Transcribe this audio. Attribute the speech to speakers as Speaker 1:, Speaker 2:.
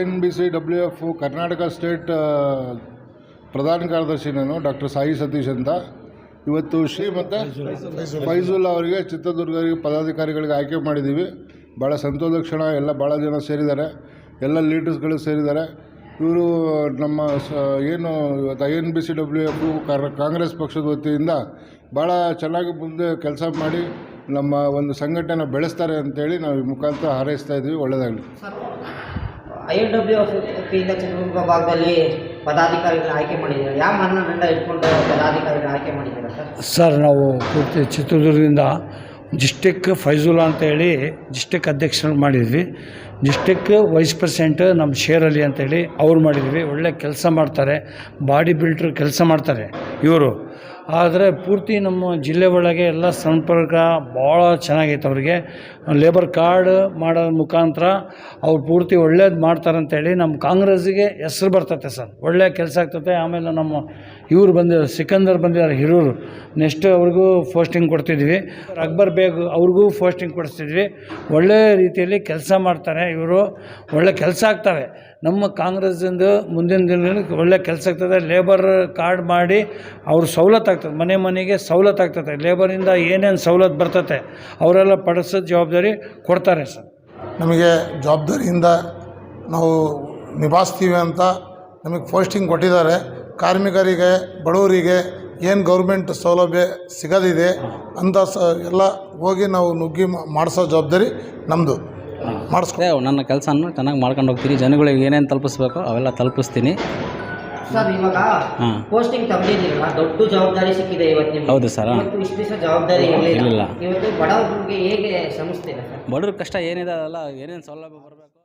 Speaker 1: N B C W F Karnataka state ಪ್ರಧಾನ ಕಾರ್ಯದರ್ಶಿ ನಾನು, ಡಾಕ್ಟರ್ ಸಾಯಿ ಸತೀಶ್ ಅಂತ. ಇವತ್ತು ಶ್ರೀಮಂತ ಫೈಜುಲ್ ಅವರಿಗೆ, ಚಿತ್ರದುರ್ಗರಿಗೆ ಪದಾಧಿಕಾರಿಗಳಿಗೆ ಆಯ್ಕೆ ಮಾಡಿದ್ದೀವಿ. ಭಾಳ ಸಂತೋಷದ ಕ್ಷಣ, ಎಲ್ಲ ಭಾಳ ಜನ ಸೇರಿದ್ದಾರೆ. ಎಲ್ಲ ಲೀಡರ್ಸ್ಗಳು ಸೇರಿದ್ದಾರೆ. ಇವರು ನಮ್ಮ ಸ, ಏನು, ಇವತ್ತು I N B C W F Congress ಪಕ್ಷದ ವತಿಯಿಂದ ಭಾಳ ಚೆನ್ನಾಗಿ ಮುಂದೆ ಕೆಲಸ ಮಾಡಿ, ನಮ್ಮ ಒಂದು ಸಂಘಟನೆ ಬೆಳೆಸ್ತಾರೆ ಅಂತೇಳಿ ನಾವು ಈ ಮುಖಾಂತರ ಹಾರೈಸ್ತಾ ಇದ್ದೀವಿ. ಒಳ್ಳೆಯದಾಗಲಿ
Speaker 2: ಐ ಎಲ್ ಡಬ್ಲ್ಯೂ ವತಿಯಿಂದ ಚಿತ್ರದುರ್ಗ ಭಾಗದಲ್ಲಿ ಪದಾಧಿಕಾರಿಗಳನ್ನ ಆಯ್ಕೆ ಮಾಡಿದ್ದೀರಾ? ಯಾವ ಮಾನದಂಡ ಇಟ್ಕೊಂಡು ಪದಾಧಿಕಾರಿಗಳನ್ನ ಆಯ್ಕೆ ಮಾಡಿದ್ದೀರಾ ಸರ್?
Speaker 3: ಸರ್, ನಾವು ಪೂರ್ತಿ ಚಿತ್ರದುರ್ಗದಿಂದ ಡಿಸ್ಟಿಕ್ ಫೈಜುಲ್ ಅಂತ ಹೇಳಿ ಡಿಸ್ಟಿಕ್ ಅಧ್ಯಕ್ಷರು ಮಾಡಿದ್ವಿ. ಡಿಸ್ಟಿಕ್ ವೈಸ್ ಪ್ರೆಸಿಡೆಂಟ್ ನಮ್ಮ ಶೇರ್ ಅಲಿ ಅಂತೇಳಿ ಅವ್ರು ಮಾಡಿದ್ವಿ. ಒಳ್ಳೆ ಕೆಲಸ ಮಾಡ್ತಾರೆ. ಬಾಡಿ ಬಿಲ್ಡ್ರ್ ಕೆಲಸ ಮಾಡ್ತಾರೆ ಇವರು. ಆದರೆ ಪೂರ್ತಿ ನಮ್ಮ ಜಿಲ್ಲೆ ಒಳಗೆ ಎಲ್ಲ ಸಂಪರ್ಕ ಭಾಳ ಚೆನ್ನಾಗೈತೆ ಅವ್ರಿಗೆ. ಲೇಬರ್ ಕಾರ್ಡ್ ಮಾಡೋ ಮುಖಾಂತರ ಅವ್ರು ಪೂರ್ತಿ ಒಳ್ಳೇದು ಮಾಡ್ತಾರೆ ಅಂತೇಳಿ ನಮ್ಮ ಕಾಂಗ್ರೆಸ್ಸಿಗೆ ಹೆಸ್ರು ಬರ್ತತೆ ಸರ್. ಒಳ್ಳೆ ಕೆಲಸ ಆಗ್ತತೆ. ಆಮೇಲೆ ನಮ್ಮ ಇವರು ಬಂದಿದ್ದಾರೆ, ಸಿಕಂದರ್ ಬಂದಿದ್ದಾರೆ, ಹಿರೂರು. ನೆಕ್ಸ್ಟ್ ಅವ್ರಿಗೂ ಪೋಸ್ಟಿಂಗ್ ಕೊಡ್ತಿದ್ವಿ. ಅಕ್ಬರ್ ಬೇಗ್ ಅವ್ರಿಗೂ ಪೋಸ್ಟಿಂಗ್ ಕೊಡಿಸ್ತಿದ್ವಿ. ಒಳ್ಳೆ ರೀತಿಯಲ್ಲಿ ಕೆಲಸ ಮಾಡ್ತಾರೆ ಇವರು. ಒಳ್ಳೆ ಕೆಲಸ ಆಗ್ತವೆ. ನಮ್ಮ ಕಾಂಗ್ರೆಸ್ಸಿಂದ ಮುಂದಿನ ದಿನಗಳಿಗೆ ಒಳ್ಳೆ ಕೆಲಸ ಆಗ್ತದೆ. ಲೇಬರ್ ಕಾರ್ಡ್ ಮಾಡಿ ಅವ್ರ ಸವಲತ್ತು ಆಗ್ತದೆ. ಮನೆ ಮನೆಗೆ ಸವಲತ್ತು ಆಗ್ತದೆ. ಲೇಬರಿಂದ ಏನೇನು ಸವಲತ್ತು ಬರ್ತತೆ ಅವರೆಲ್ಲ ಪಡಿಸೋ ಜವಾಬ್ದಾರಿ ಕೊಡ್ತಾರೆ ಸರ್.
Speaker 4: ನಮಗೆ ಜವಾಬ್ದಾರಿಯಿಂದ ನಾವು ನಿಭಾಯಿಸ್ತೀವಿ ಅಂತ ನಮಗೆ ಪೋಸ್ಟಿಂಗ್ ಕೊಟ್ಟಿದ್ದಾರೆ. ಕಾರ್ಮಿಕರಿಗೆ, ಬಡವರಿಗೆ ಏನು ಗೌರ್ಮೆಂಟ್ ಸೌಲಭ್ಯ ಸಿಗೋದಿದೆ ಅಂತ ಸ ಎಲ್ಲ ಹೋಗಿ ನಾವು ನುಗ್ಗಿ ಮಾಡಿಸೋ ಜವಾಬ್ದಾರಿ ನಮ್ಮದು ಮಾಡಿಸ್ಕೊ.
Speaker 5: ನನ್ನ ಕೆಲಸನ ಚೆನ್ನಾಗಿ ಮಾಡ್ಕೊಂಡು ಹೋಗ್ತೀನಿ. ಜನಗಳಿಗೆ ಏನೇನು ತಲುಪಿಸ್ಬೇಕು ಅವೆಲ್ಲ ತಲುಪಿಸ್ತೀನಿ.
Speaker 2: ಸರ್ ಇವಾಗ ಪೋಸ್ಟಿಂಗ್ ತಗೊಂಡಿದ್ದೀರಲ್ಲ ದೊಡ್ಡ ಜವಾಬ್ದಾರಿ ಸಿಕ್ಕಿದೆ ಇವತ್ತು ನಿಮ್ಗೆ.
Speaker 5: ಹೌದು ಸರ್
Speaker 2: ಇವತ್ತು ಇಷ್ಟು ದಿವಸ ಜವಾಬ್ದಾರಿ
Speaker 5: ಇರಲಿಲ್ಲ.
Speaker 2: ಇವತ್ತು ಬಡವರಿಗೆ ಹೇಗೆ ಶ್ರಮಿಸ್ತೀರಾ ಸರ್?
Speaker 5: ಬಡವ್ರ ಕಷ್ಟ ಏನಿದೆ ಅದೆಲ್ಲ ಏನೇನು ಸೌಲಭ್ಯ ಬರಬೇಕು?